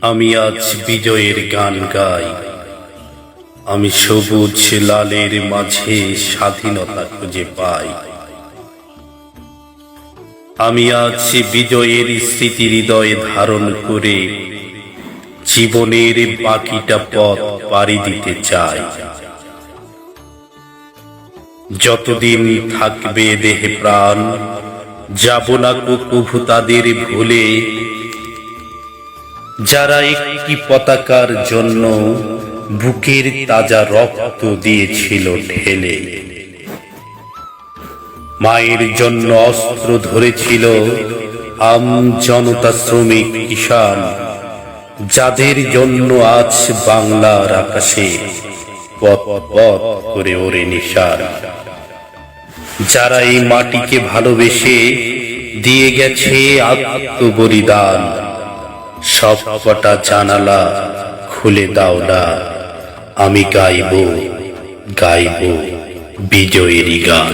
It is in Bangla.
আমি আজ বিজয়ের গান গাই। আমি সবুজ লালের মাঝে স্বাধীনতা খুঁজে পাই। আমি আজ বিজয়ের স্মৃতি হৃদয়ে ধারণ করে জীবনের বাকিটা পথ পাড়ি দিতে চাই। যতদিন থাকবে দেহে প্রাণ, যাব না প্রভু তাদের ভুলে যারা একটি পতাকার জন্য বুকের তাজা রক্ত দিয়েছিল ঢেলে। মায়ের জন্য অস্ত্র ধরেছিল আম জনতা শ্রমিক কিষান যাদের জন্য আজ বাংলার আকাশে পথ পথ করে ওরে নিশান। যারা এই মাটিকে ভালোবেসে দিয়ে গেছে আত্মবলিদান সব কটা জানালা খুলে দাও না। আমি গাইব গাইব বিজয়েরই গান।